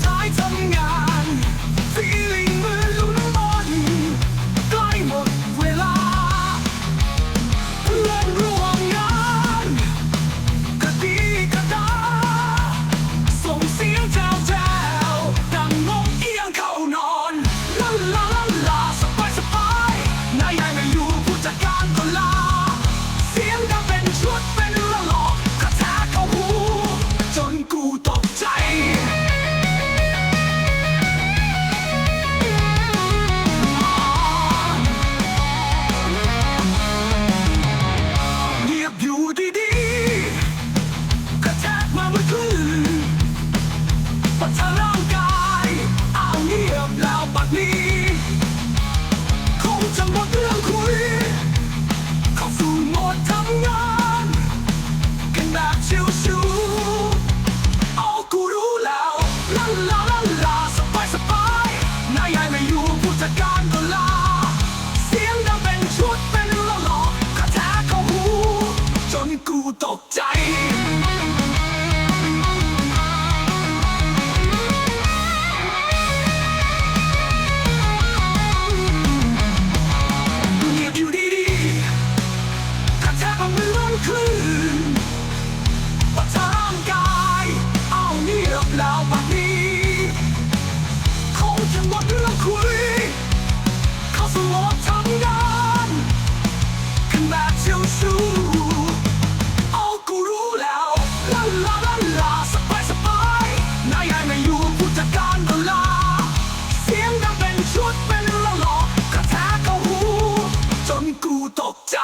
tight, I'm gonna i'm someone อยู่ผู้จัดการก็ลา เสียงดังเป็นชุดเป็นละลอกกระแทกเข้าหู จนกูตกใจ